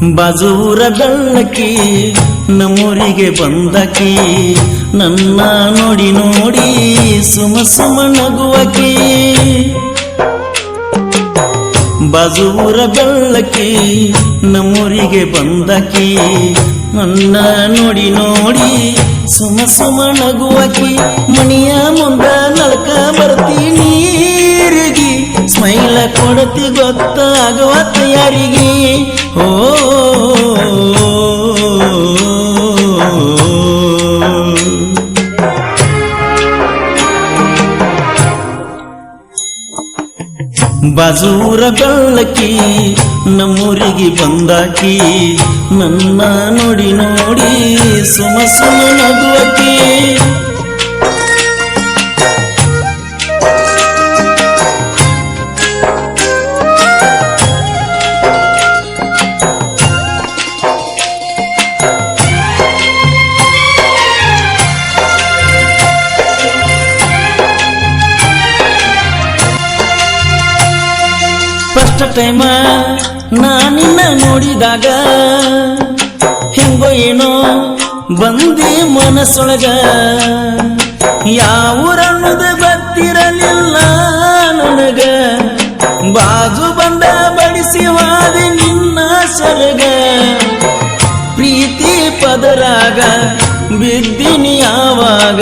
ಬಾಜೂರ ಬೆಳ್ಳಕಿ ನಮ್ಮೂರಿಗೆ ಬಂದಕಿ ನನ್ನ ನೋಡಿ ನೋಡಿ ಸುಮ ಸುಮ ನಗುವಕಿ ಬಜೂರ ಬೆಳ್ಳಕಿ ನಮ್ಮೂರಿಗೆ ಬಂದಕಿ ನನ್ನ ನೋಡಿ ನೋಡಿ ಸುಮ ಸುಮ ನಗುವಕಿ ಮಣಿಯ ಸ್ಮೈಲ ಕೊಡತಿ ಗೊತ್ತಾಗವತ್ತ ಯಾರಿಗೆ ಓ ಬಾಜೂರ ಬೆಳ್ಳಕ್ಕಿ ನಮ್ಮೂರಿಗೆ ಬಂದಾಕಿ ನನ್ನ ನೋಡಿ ನೋಡಿ ಸುಮ ನಗುವಕಿ. ಫಸ್ಟ್ ಟೈಮ ನಾನಿನ್ನ ನೋಡಿದಾಗ ಹೆಂಗೋ ಏನೋ ಬಂದಿ ಮನಸ್ಸೊಳಗ. ಯಾವೂರನ್ನೋದ ಬತ್ತಿರಲಿಲ್ಲ ನನಗ. ಬಾಜು ಬಂದ ಬಡಿಸಿ ವಾದಿ ನಿನ್ನ ಸರಗ. ಪ್ರೀತಿ ಪದರಾಗ ಬಿದ್ದಿನಿ ಯಾವಾಗ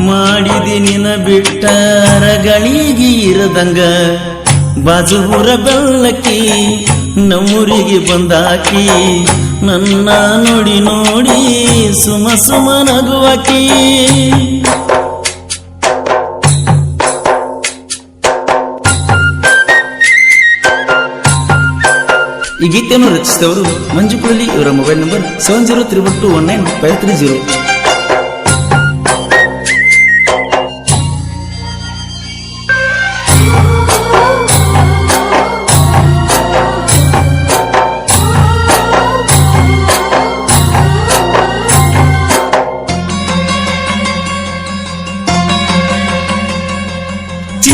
ಮಾಡಿದಿ ನಿನ ಗಳಿಗೆ ಇರದಂಗ. ಬಾಜೂರ ಬೆಲ್ಲಕ್ಕಿ, ನಮ್ಮೂರಿಗೆ ಬಂದಾಕಿ, ನನ್ನ ನೋಡಿ ನೋಡಿ ಸುಮ ಸುಮ ನಗುವಾಕಿ. ಈ ಗೀತೆಯನ್ನು ರಚಿಸಿದವರು ಮಂಜು ಕುಳಲಿ ಇವರ mobile number seven zero three one two one nine five three zero.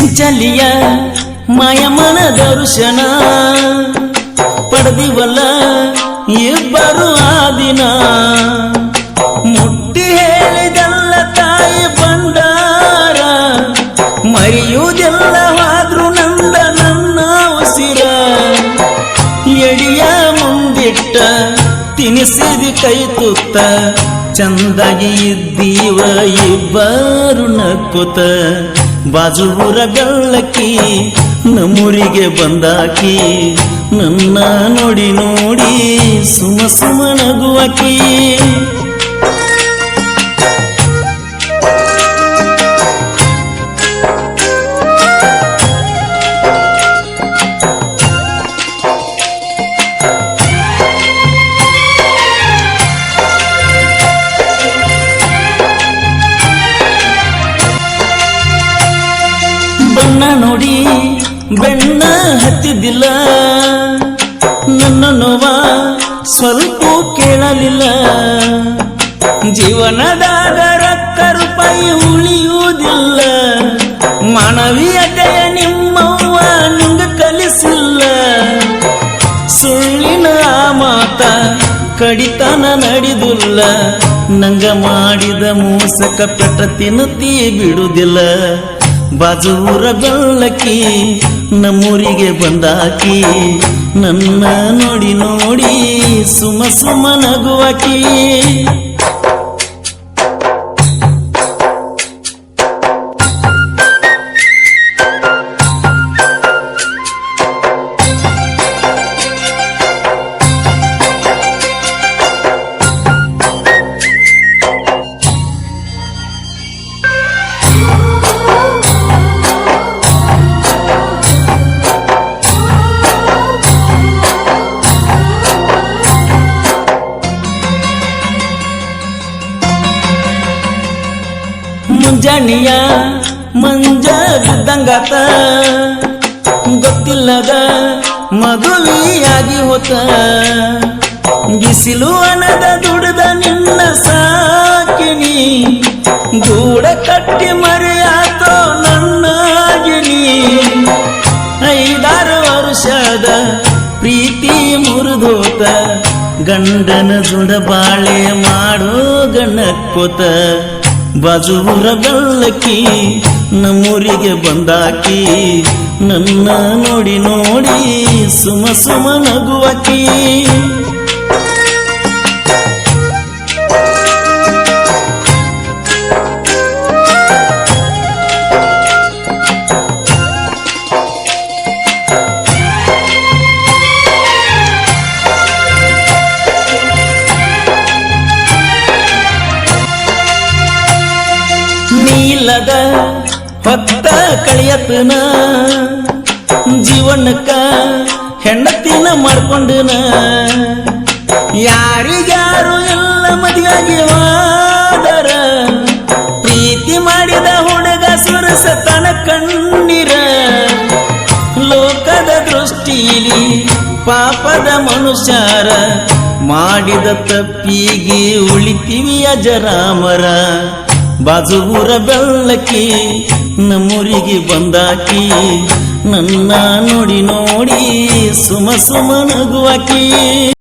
ಚಿಂಚಲಿಯ ಮಾಯಮನ ದರ್ಶನ ಪಡೆದಿವಲ್ಲ ಇಬ್ಬರು ಆ ದಿನ. ಮುಟ್ಟಿ ಹೇಳಿದಲ್ಲ ತಾಯಿ ಬಂಡಾರ, ಮರೆಯುವುದೆಲ್ಲ ಆದ್ರೂ ನಂದ ನನ್ನ ಉಸಿರ. ಎಡಿಯ ಮುಂದಿಟ್ಟ, ತಿನಿಸಿದಿ ಕೈ ತುತ್ತ, ಚಂದಾಗಿ ಇದ್ದೀವ ಇಬ್ಬರು ನಕ್ಕುತ ಬಾಜೂರ ಬೆಳ್ಳಕ್ಕಿ ನಮ್ಮೂರಿಗೆ ಬಂದಾಕಿ ನನ್ನ ನೋಡಿ ನೋಡಿ ಸುಮ ಸುಮ ಬೆಣ್ಣ ಹತ್ತಿದ್ದಿಲ್ಲ ನನ್ನ ನೋವ ಸ್ವಲ್ಪ ಕೇಳಲಿಲ್ಲ. ಜೀವನದಾಗ ರೊಕ್ಕ ರೂಪಾಯಿ ಉಳಿಯುವುದಿಲ್ಲ, ಮಾನವೀಯತೆಯ ನಿಮ್ಮವ್ವ ನಿಂಗ ಕಲಿಸಿಲ್ಲ. ಸುಳ್ಳಿನ ಮಾತ ಕಡಿತನ ನಡೆದಿಲ್ಲ, ನಂಗ ಮಾಡಿದ ಮೋಸಕ ಪೆಟ್ಟ ತಿನ್ನುತ್ತಿ ಬಿಡುದಿಲ್ಲ. ಬಾಜೂರ ಬೆಳ್ಳಕ್ಕಿ ನಮ್ಮೂರಿಗೆ ಬಂದಾಕಿ ನನ್ನ ನೋಡಿ ನೋಡಿ ಸುಮ ಸುಮ ನಗುವಕಿ. ಮುಂಜಾನೆಯ ಮಂಜ ಬಿದ್ದಂಗಾತ ಗೊತ್ತಿಲ್ಲದ ಮದುವೆಯಾಗಿ ಹೋತ. ಬಿಸಿಲು ಅನದ ದುಡಿದ ನಿನ್ನ ಸಾಕಿನಿ. ಗೂಡ ಕಟ್ಟಿ ಮರೆಯಾತೋ ನನ್ನಾಗಿನಿ. ಐದಾರು ವರ್ಷದ ಪ್ರೀತಿ ಮುರು ಮುರಿದೋತ. ಗಂಡನ ದುಡ ಬಾಳೆ ಮಾಡೋ ಗಣಕ್ಕೋತ. ಬಾಜೂರ ಬೆಳ್ಳಕ್ಕಿ ನಮ್ಮೂರಿಗೆ ಬಂದಾಕಿ ನನ್ನ ನೋಡಿ ನೋಡಿ ಸುಮ ಸುಮ ನಗುವಕಿ. ನೀಲದ ಹೊತ್ತ ಕಳಿಯತನ ಜೀವನಕ್ಕ ಹೆಂಡತಿನ ಮಾಡ್ಕೊಂಡನ. ಯಾರಿಗ್ಯಾರು ಎಲ್ಲ ಮದುವೆಯಾಗಿ ವಾದರ ಪ್ರೀತಿ ಮಾಡಿದ ಹುಡುಗ ಸುರಸ ತನ ಕಣ್ಣೀರ. ಲೋಕದ ದೃಷ್ಟಿಲಿ ಪಾಪದ ಮನುಷ್ಯರ ಮಾಡಿದ ತಪ್ಪಿಗೆ ಉಳಿತೀವಿ ಅಜರಾಮರ. ಬಾಜೂರ ಬೆಳ್ಳಕ್ಕಿ ನಮ್ಮೂರಿಗೆ ಬಂದಾಕಿ ನನ್ನ ನೋಡಿ ನೋಡಿ ಸುಮ ಸುಮ ನಗುವಾಕಿ.